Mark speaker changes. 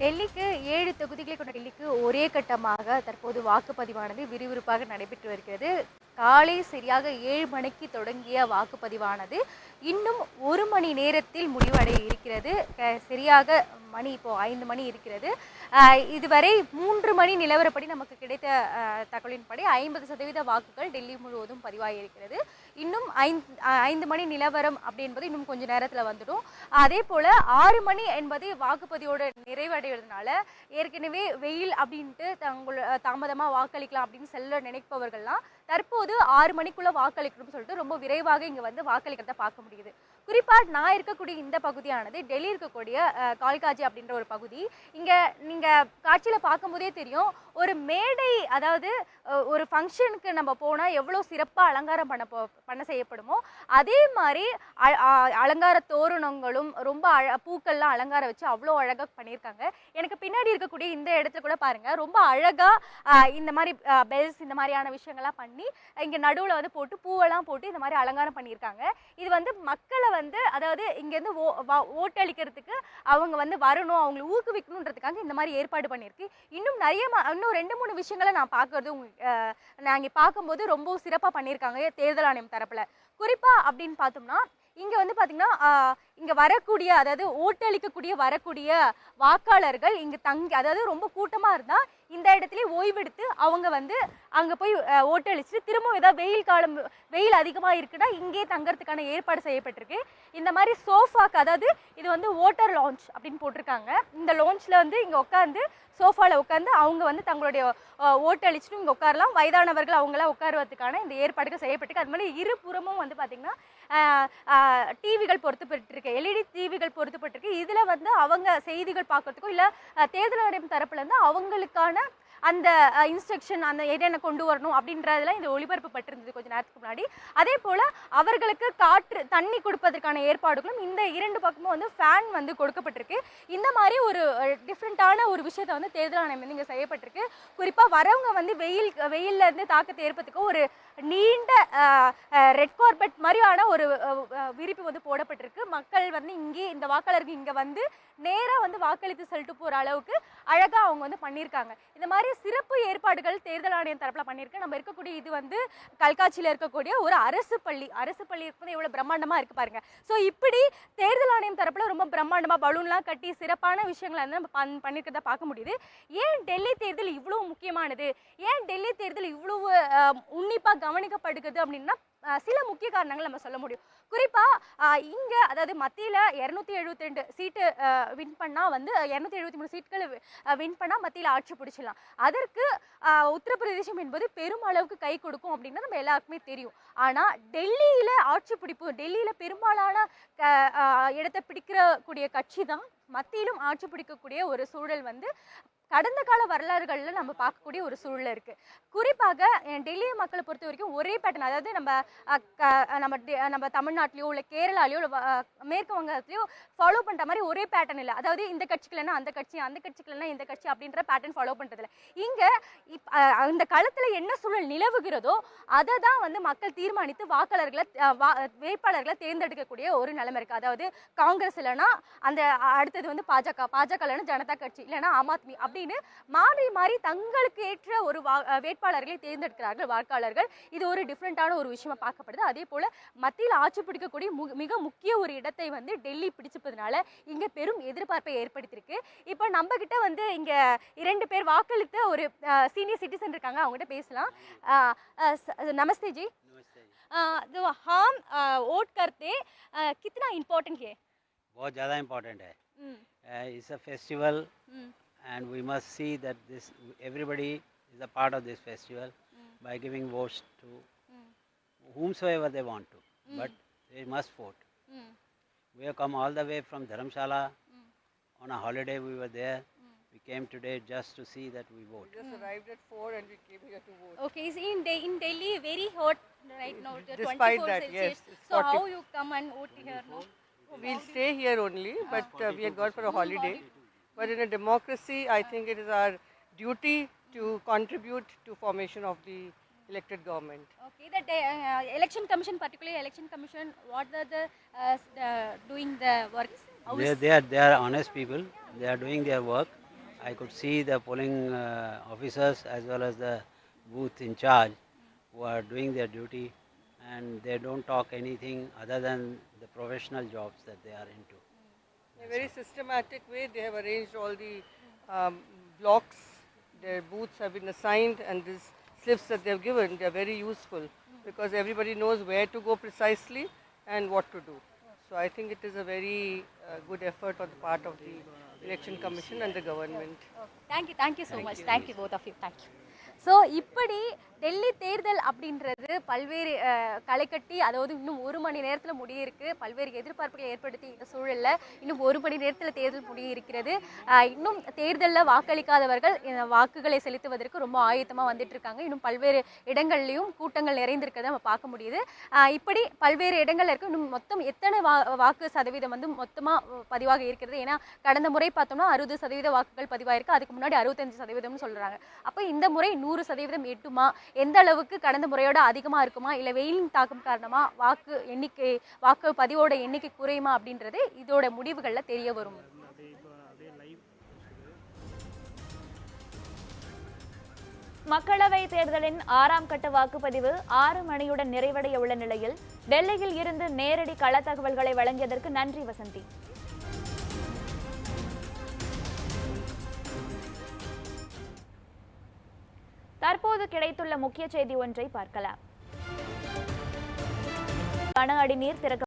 Speaker 1: டெல்லிக்கு ஏழு தொகுதிகளை கொண்ட டெல்லிக்கு ஒரே கட்டமாக தற்போது வாக்குப்பதிவானது விறுவிறுப்பாக நடைபெற்று வருகிறது. காலை சரியாக ஏழு மணிக்கு தொடங்கிய வாக்குப்பதிவானது இன்னும் ஒரு மணி நேரத்தில் முடிவடைய இருக்கிறது. க- சரியாக மணி இப்போ ஐந்து மணி இருக்கிறது. இதுவரை மூன்று மணி நிலவரப்படி நமக்கு கிடைத்த தகவலின்படி ஐம்பது சதவீத வாக்குகள் டெல்லி முழுவதும் பதிவாகி இருக்கிறது இன்னும் ஐந்து ஐந்து மணி நிலவரம் அப்படின்பது இன்னும் கொஞ்சம் நேரத்தில் வந்துடும். அதே போல் ஆறு மணி என்பது வாக்குப்பதிவோடு நிறைவடைகிறதுனால ஏற்கனவே வெயில் அப்படின்ட்டு தங்கள் தாமதமாக வாக்களிக்கலாம் அப்படின்னு செல்ல நினைப்பவர்கள்லாம் தற்போது ஆறு மணிக்குள்ளே வாக்களிக்கணும்னு சொல்லிட்டு ரொம்ப விரைவாக இங்கே வந்து வாக்களிக்கிறத பார்க்க முடியுது. குறிப்பாக நான் இருக்கக்கூடிய இந்த பகுதியானது டெல்லி இருக்கக்கூடிய கால்காஜி அப்படின்ற ஒரு பகுதி. இங்கே நீங்கள் காட்சியில் பார்க்கும்போதே தெரியும் ஒரு மேடை அதாவது ஒரு ஃபங்க்ஷனுக்கு நம்ம போனால் எவ்வளோ சிறப்பாக அலங்காரம் பண்ண போ பண்ண செய்யப்படுமோ அதே மாதிரி அ- அலங்கார தோரணங்களும் ரொம்ப அழ பூக்கள்லாம் அலங்காரம் வச்சு அவ்வளோ அழகாக பண்ணியிருக்காங்க. எனக்கு பின்னாடி இருக்கக்கூடிய இந்த இடத்துல கூட பாருங்க ரொம்ப அழகாக இந்த மாதிரி பெல்ஸ் இந்த மாதிரியான விஷயங்கள்லாம் பண்ணி இங்கே நடுவில் வந்து போட்டு பூவெல்லாம் போட்டு இந்த மாதிரி அலங்காரம் பண்ணியிருக்காங்க. இது வந்து மக்களை வந்து அதாவது இங்கேருந்து ஓ வா- ஓட்டளிக்கிறதுக்கு அவங்க வந்து வரணும் அவங்களை ஊக்குவிக்கணுன்றதுக்காக இந்த மாதிரி ஏற்பாடு பண்ணியிருக்கு. இன்னும் நிறைய ம- இன்னும் ரெண்டு மூணு விஷயங்களை நான் பார்க்கறது நான் இங்கே பார்க்கும்போது ரொம்ப சிறப்பாக பண்ணியிருக்காங்க தேர்தல் ஆணையம் தரப்பில். குறிப்பாக அப்படின்னு பார்த்தோம்னா இங்கே வந்து பார்த்திங்கன்னா இங்கே வரக்கூடிய அதாவது ஓட்டளிக்கக்கூடிய வரக்கூடிய வாக்காளர்கள் இங்கே தங்கி அதாவது ரொம்ப கூட்டமாக இருந்தால் இந்த இடத்துல ஓய்வெடுத்து அவங்க வந்து அங்கே போய் அஹ், திரும்பவும் திரும்ப ஏதாவது வெயில் காலம் வெயில் அதிகமாக இருக்குன்னா இங்கே தங்கறதுக்கான ஏற்பாடு செய்யப்பட்டிருக்கு. இந்த மாதிரி சோஃபாக்கு அதாவது இது வந்து ஓட்டர் லான்ச் அப்படின்னு போட்டிருக்காங்க. இந்த லான்ச்சில் வந்து இங்கே உட்காந்து சோஃபாவில் உட்காந்து அவங்க வந்து தங்களுடைய அஹ், இங்கே உட்காரலாம் வயதானவர்கள் அவங்களாம் உட்காருவதுக்கான இந்த ஏற்பாடுகள் செய்யப்பட்டிருக்கு. அது மாதிரி இருபுறமும் வந்து பார்த்திங்கன்னா டிவிகள் பொருத்தப்பட்டிருக்கு. எல்இடி டிவிகள் பொருத்தப்பட்டிருக்கு. இதில் வந்து அவங்க செய்திகள் பார்க்கறதுக்கும் இல்லை தேர்தல் ஆணையம் தரப்புலேருந்து அவங்களுக்கான அந்த இன்ஸ்ட்ரக்ஷன் அந்த என்னென்ன கொண்டு வரணும் அப்படின்றதுல இந்த ஒளிபரப்பு பட்டிருந்தது கொஞ்சம் நேரத்துக்கு முன்னாடி. அதே போல் அவர்களுக்கு காற்று தண்ணி கொடுப்பதற்கான ஏற்பாடுகளும் இந்த இரண்டு பக்கமும் வந்து ஃபேன் வந்து கொடுக்கப்பட்டிருக்கு. இந்த மாதிரி ஒரு டிஃப்ரெண்ட்டான ஒரு விஷயத்தை வந்து தேர்தல் ஆணையம் வந்து இங்கே செய்யப்பட்டிருக்கு. குறிப்பாக வரவங்க வந்து வெயில் வெயிலில் இருந்து தாக்கத்தை ஏற்பதுக்கு ஒரு நீண்ட ரெட் கார்பெட் மாதிரியான ஒரு விரிப்பு வந்து போடப்பட்டிருக்கு. மக்கள் வந்து இங்கே இந்த வாக்காளர்கள் இங்கே வந்து நேராக வந்து வாக்களித்து செல்லிட்டு போகிற அளவுக்கு அழகாக அவங்க வந்து பண்ணியிருக்காங்க. இந்த மாதிரி சிறப்பு ஏற்பாடுகள் தேர்தல் ஆணையம் தரப்பில் பண்ணியிருக்கு. நம்ம இருக்கக்கூடிய இது வந்து கல்காட்சியில் இருக்கக்கூடிய ஒரு அரசு பள்ளி. அரசு பள்ளி இருக்கிறது எவ்வளோ பிரம்மாண்டமாக இருக்கு பாருங்க. ஸோ இப்படி தேர்தல் ஆணையம் தரப்பில் ரொம்ப பிரம்மாண்டமாக பலூன்லாம் கட்டி சிறப்பான விஷயங்களை வந்து நம்ம பண் பண்ணியிருக்கிறத பார்க்க முடியுது. ஏன் டெல்லி தேர்தல் இவ்வளோ முக்கியமானது? ஏன் டெல்லி தேர்தல் இவ்வளவு உன்னிப்பாக கவனிக்கப்படுகிறது அப்படின்னா சில முக்கிய காரணங்கள் நம்ம சொல்ல முடியும். குறிப்பாக இங்கே அதாவது மத்தியில் இரநூத்தி எழுபத்தி ரெண்டு சீட்டு வின் பண்ணால் வந்து இரநூத்தி எழுபத்தி மூணு சீட்களை வின் பண்ணால் மத்தியில் ஆட்சி பிடிச்சிடலாம். அதற்கு உத்தரப்பிரதேசம் என்பது பெரும் அளவுக்கு கை கொடுக்கும் அப்படின்னு நம்ம எல்லாருக்குமே தெரியும். ஆனால் டெல்லியில் ஆட்சி பிடிப்பு டெல்லியில் பெரும்பாலான க- இடத்தை பிடிக்கிற கூடிய கட்சி தான் மத்தியிலும் ஆட்சி பிடிக்கக்கூடிய ஒரு சூழல் வந்து கடந்த கால வரலாறுகளில் நம்ம பார்க்கக்கூடிய ஒரு சூழல் இருக்குது குறிப்பாக டெல்லி மக்களை பொறுத்த வரைக்கும் ஒரே பேட்டர்ன் அதாவது நம்ம நம்ம டெ- நம்ம தமிழ்நாட்டிலையோ இல்லை கேரளாலையோ இல்லை மேற்கு வங்கத்துலையோ ஃபாலோ பண்ணுற மாதிரி ஒரே பேட்டர்ன் இல்லை. அதாவது இந்த கட்சிக்குலன்னா அந்த கட்சி அந்த கட்சிக்குலன்னா இந்த கட்சி அப்படின்ற பேட்டர்ன் ஃபாலோ பண்ணுறதில்ல இங்கே இப் அந்த காலத்தில் என்ன சூழல் நிலவுகிறதோ அதை தான் வந்து மக்கள் தீர்மானித்து வாக்காளர்களை வா வேட்பாளர்களை தேர்ந்தெடுக்கக்கூடிய ஒரு நிலைமை இருக்குது அதாவது காங்கிரஸ் இல்லைன்னா அந்த அடுத்தது வந்து பாஜக பாஜக இல்லைன்னா ஜனதா கட்சி இல்லைன்னா ஆம் ஆத்மி அப்படின்னு மாறி மாறி தங்களுக்கு ஏற்ற ஒரு வா அஹ், வேட்பாளர்களை தேர்ந்தெடுக்கிறார்கள் வாக்காளர்கள் இது ஒரு டிஃப்ரெண்ட்டான ஒரு விஷயமா பார்க்கப்படுது அதே போல் மத்தியில் ஆட்சி பிடிக்கக்கூடிய மு- மிக முக்கிய ஒரு இடத்தை வந்து டெல்லி பிடிச்சிப்பதுனால இங்கே பெரும் எதிர்பார்ப்பை ஏற்படுத்தியிருக்கு இப்போ நம்ம கிட்ட வந்து இங்கே இரண்டு பேர் வாக்களித்த ஒரு சீனியர் சிட்டிசன் இருக்காங்க அவங்ககிட்ட பேசலாம் அஹ், அஹ், ச- நமஸ்தே जी
Speaker 2: नमस्ते जी
Speaker 1: अ, जो हम अ, वोट करते अ, कितना इम्पोर्टेंट है
Speaker 2: बहुत ज़्यादा इम्पोर्टेंट है
Speaker 1: हम्म,
Speaker 2: it's a festival
Speaker 1: hmm,
Speaker 2: and we must see that this everybody is a part of this festival
Speaker 1: mm.
Speaker 2: by giving votes to
Speaker 1: mm.
Speaker 2: whomsoever they want to.
Speaker 1: Mm.
Speaker 2: But they must vote.
Speaker 1: Mm.
Speaker 2: We have come all the way from Dharamshala.
Speaker 1: Mm.
Speaker 2: On a holiday, we were there.
Speaker 1: Hmm.
Speaker 2: We came today just to see that we vote.
Speaker 3: We just mm. arrived at 4 and we came here to vote.
Speaker 1: Okay, See, in, De in Delhi very hot right now,
Speaker 3: Despite
Speaker 1: 24
Speaker 3: that,
Speaker 1: Celsius.
Speaker 3: Yes,
Speaker 1: so how you come and vote here? No?
Speaker 3: We'll stay here only, ah. but uh, we are gone for a holiday. But in a democracy, I think it is our duty to contribute to formation of the elected government.
Speaker 1: Okay, the uh, election commission, particularly election commission, what are the, uh, the doing the works?
Speaker 2: They, they, are, they are honest people they are doing their work I could see the polling uh, officers as well as the booth in charge who are doing their duty and they don't talk anything other than the professional jobs that they are into.
Speaker 3: In a very systematic way, they have arranged all the um, blocks. Their booths have been assigned, and these slips that they have given, they are very useful because everybody knows where to go precisely and what to do. So I think it is a very uh, good effort on the part of the Election Commission and the government.
Speaker 1: Thank you. Thank you so thank much. You. Thank you both of you. Thank you. So இப்படி டெல்லி தேர்தல் அப்படின்றது பல்வேறு களைக்கட்டி களை கட்டி அதாவது இன்னும் ஒரு மணி நேரத்தில் முடிய இருக்கு பல்வேறு எதிர்பார்ப்புகளை ஏற்படுத்தி இந்த சூழலில் இன்னும் ஒரு மணி நேரத்தில் தேர்தல் முடிய இருக்கிறது இன்னும் தேர்தலில் வாக்களிக்காதவர்கள் வாக்குகளை செலுத்துவதற்கு ரொம்ப ஆயத்தமாக வந்துட்டு இருக்காங்க இன்னும் பல்வேறு இடங்கள்லையும் கூட்டங்கள் நிறைந்திருக்கிறத நம்ம பார்க்க முடியுது. இப்படி பல்வேறு இடங்களில் இருக்கு. இன்னும் மொத்தம் எத்தனை வா வாக்கு சதவீதம் வந்து மொத்தமாக பதிவாக இருக்கிறது? ஏன்னா கடந்த முறை பார்த்தோம்னா அறுபது சதவீத வாக்குகள் பதிவாயிருக்கு. அதுக்கு முன்னாடி அறுபத்தஞ்சு சதவீதம்னு சொல்கிறாங்க அப்போ இந்த முறை நூறு நூறு சதவீதம் எட்டுமா? எந்த அளவுக்கு கடந்த முறையோட அதிகமாக இருக்குமா? இல்லை வெயிலின் தாக்கம் காரணமா வாக்கு எண்ணிக்கை வாக்கு பதிவோட எண்ணிக்கை குறையுமா அப்படின்றது இதோட முடிவுகளில் தெரிய வரும்.
Speaker 4: மக்களவை தேர்தலின் ஆறாம் கட்ட வாக்குப்பதிவு ஆறு மணியுடன் நிறைவடைய உள்ள நிலையில் டெல்லியில் இருந்து நேரடி கள தகவல்களை வழங்கியதற்கு நன்றி வசந்தி. தற்போது கிடைத்துள்ள முக்கிய செய்தி ஒன்றை பார்க்கலாம். கன அடி நீர் திறக்க